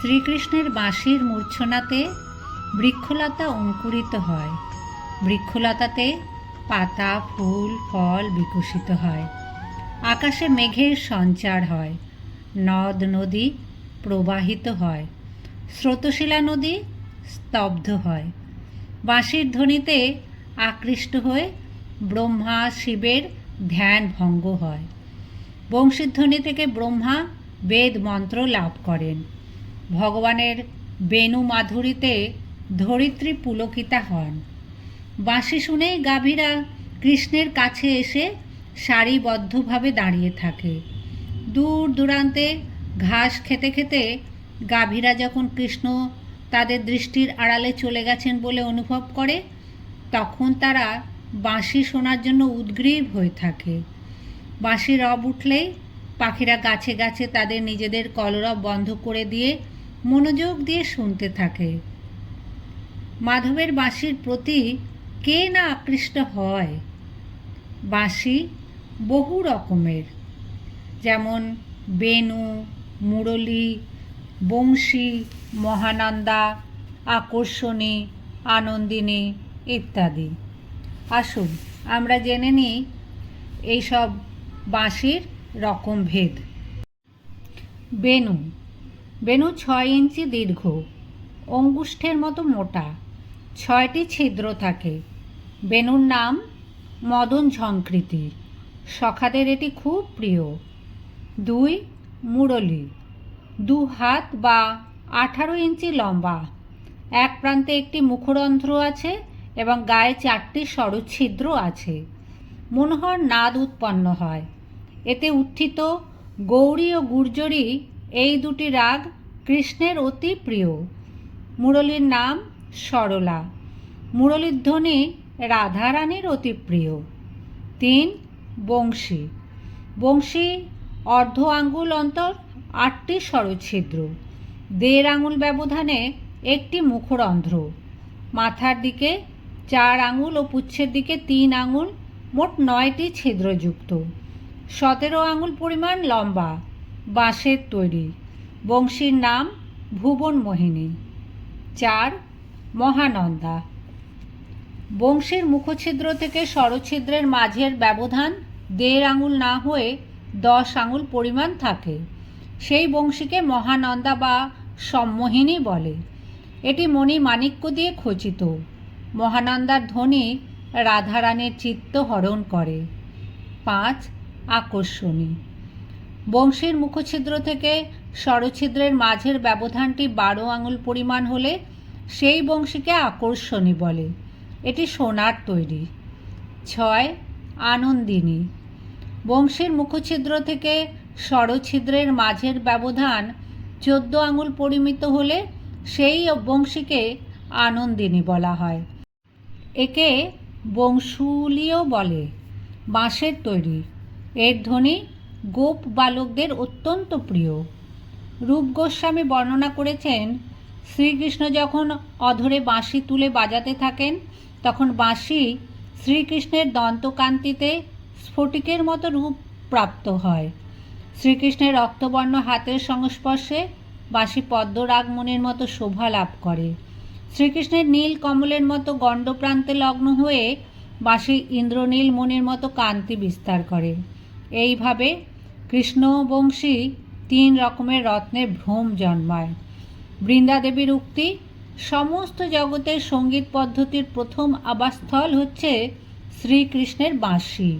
শ্রীকৃষ্ণের বাঁশির মূর্ছনাতে বৃক্ষলতা অঙ্কুরিত হয়। বৃক্ষলতাতে পাতা, ফুল, ফল বিকশিত হয়। আকাশে মেঘের সঞ্চার হয়। নদ, নদী প্রবাহিত হয়। স্রোতশিলা নদী স্তব্ধ হয়। বাঁশির ধ্বনিতে আকৃষ্ট হয়ে ব্রহ্মা শিবের ধ্যান ভঙ্গ হয়। বংশীধ্বনি থেকে ব্রহ্মা বেদ মন্ত্র লাভ করেন। ভগবানের বেণু মাধুরীতে ধরিত্রী পুলকিতা হন। বাঁশি শুনেই গাভীরা কৃষ্ণের কাছে এসে সারিবদ্ধভাবে দাঁড়িয়ে থাকে। দূর দূরান্তে ঘাস খেতে খেতে গাভীরা যখন কৃষ্ণ তাদের দৃষ্টির আড়ালে চলে গেছেন বলে অনুভব করে, তখন তারা বাঁশি শোনার জন্য উদ্গ্রীব হয়ে থাকে। বাঁশি রব উঠলেই পাখিরা গাছে গাছে তাদের নিজেদের কলরব বন্ধ করে দিয়ে মনোযোগ দিয়ে শুনতে থাকে। মাধবের বাঁশির প্রতি কে না আকৃষ্ট হয়? বাঁশি বহু রকমের। যেমন বেণু মুরলী, বংশী, মহানন্দা, আকর্ষণী, আনন্দিনী ইত্যাদি। আসুন, আমরা জেনে নিই এইসব বাঁশির রকম ভেদ। বেনু বেনু ছয় ইঞ্চি দীর্ঘ, অঙ্গুষ্ঠের মতো মোটা, ছয়টি ছিদ্র থাকে। বেনুর নাম মদন ঝংকৃতি। সখাদের এটি খুব প্রিয়। দুই, মুরলী। দু হাত বা আঠারো ইঞ্চি লম্বা। এক প্রান্তে একটি মুখরন্ধ্র আছে এবং গায়ে চারটি সরচ্ছিদ্র আছে। মনোহর নাদ উৎপন্ন হয়। এতে উত্থিত গৌরী ও গুর্জরী এই দুটি রাগ কৃষ্ণের অতি প্রিয়। মুরলীর নাম সরলা। মুরলীর ধ্বনি রাধারানীর অতি প্রিয়। তিন, বংশী। বংশী অর্ধ আঙ্গুল অন্তর, আটটি সরচ্ছিদ্র দেড় আঙুল ব্যবধানে একটি মুখরন্ধ্র। মাথার দিকে চার আঙুল ও পুচ্ছের দিকে তিন আঙুল মোট নয়টি ছিদ্রযুক্ত। সতেরো আঙুল পরিমাণ লম্বা। বাঁশের তৈরি। বংশীর নাম ভুবন মোহিনী। চার, মহানন্দা। বংশীর মুখছিদ্র থেকে স্বরছিদ্রের মাঝের ব্যবধান দেড় আঙুল না হয়ে দশ আঙুল পরিমাণ থাকে। সেই বংশীকে মহানন্দা বা সম্মোহিনী বলে। এটি মণি মাণিক্য দিয়ে খচিত। মহানন্দার ধ্বনি রাধারানীর চিত্ত হরণ করে। পাঁচ, আকর্ষণী। বংশীর মুখছিদ্র থেকে স্বরছিদ্রের মাঝের ব্যবধানটি বারো আঙুল পরিমাণ হলে সেই বংশীকে আকর্ষণী বলে। এটি সোনার তৈরি। ছয়, আনন্দিনী। বংশীর মুখছিদ্র থেকে স্বরছিদ্রের মাঝের ব্যবধান চোদ্দ আঙুল পরিমিত হলে সেই বংশীকে আনন্দিনী বলা হয়। একে বংশুলীয় বলে। বাঁশের তৈরি। এর ধ্বনি গোপ বালকদের অত্যন্ত প্রিয়। রূপ গোস্বামী বর্ণনা করেছেন, শ্রীকৃষ্ণ যখন অধরে বাঁশি তুলে বাজাতে থাকেন, তখন বাঁশি শ্রীকৃষ্ণের দন্তকান্তিতে স্ফটিকের মতো রূপ প্রাপ্ত হয়। শ্রীকৃষ্ণের রক্তবর্ণ হাতের সংস্পর্শে বাঁশি পদ্মরাগমণির মতো শোভা লাভ করে। শ্রীকৃষ্ণের নীল কমলের মতো গণ্ডপ্রান্তে লগ্ন হয়ে বাঁশি ইন্দ্রনীল মনের মতো কান্তি বিস্তার করে। এইভাবে কৃষ্ণবংশী তিন রকমের রত্নে ভ্রম জন্মায়। বৃন্দাদেবীর উক্তি, সমস্ত জগতের সংগীত পদ্ধতির প্রথম আবাসস্থল হচ্ছে শ্রীকৃষ্ণের বাঁশি।